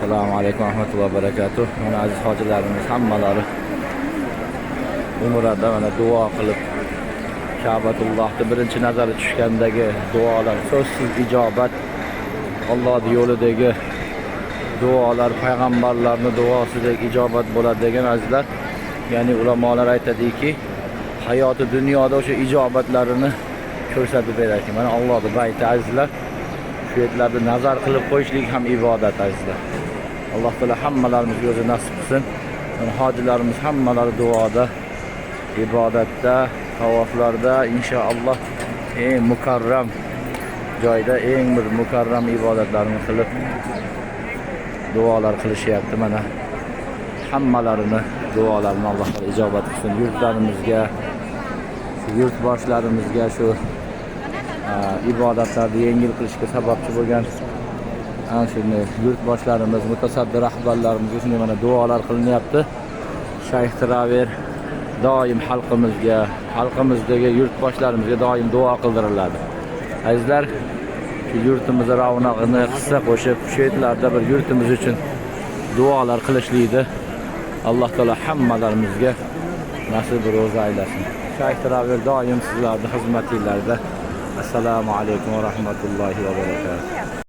Assalomu alaykum va rahmatullohi va barakatuh. Mana aziz hojilarimiz hammalari umrada mana duo qilib Ka'batullohni birinchi nazari tushgandagi duolar so'zsiz ijobat Allohning yo'lidagi duolar payg'ambarlarning duosidek ijobat bo'ladi degan azizlar. Ya'ni ulamolar aytadiki, hayoti dunyoda o'sha ijobatlarini ko'rsatib beradi. Mana Allohning bayti azizlar. Shu yerlarda nazar qilib qo'yishlik ham ibodat azizlar. Alloh taolo hammalarimizga o'zi nasib qilsin. Mana hojilarimiz hammalari duoda, ibodatda, tavoflarda inshaalloh eng mukarram joyda eng bir mukarram ibodatlarni qilib duolar qilishyapti mana. Hammalarini duolarini Alloh taolo ijobat qilsin. Yurtlarimizga, shu yurt boshlarimizga shu a, ibodatlarni yengil qilishga sababchi bo'lgan ana shunday yurtboshlarimiz mutasaddi rahbarlarimizga shunday mana duolar qilinyapti. Shayx traver doim xalqimizga xalqimizdagi yurtboshlarimizga doim duo qildiriladi. Azizlar shu yurtimizni ravnog'ini hissa qo'shib shu yerlarda bir yurtimiz uchun duolar qilishlikni alloh taolo hammalarimizga nasib ro'za aylasin. Shayx traver doim sizlarni xizmatinglarda. Assalomu alaykum va rahmatullohi va barakatuh.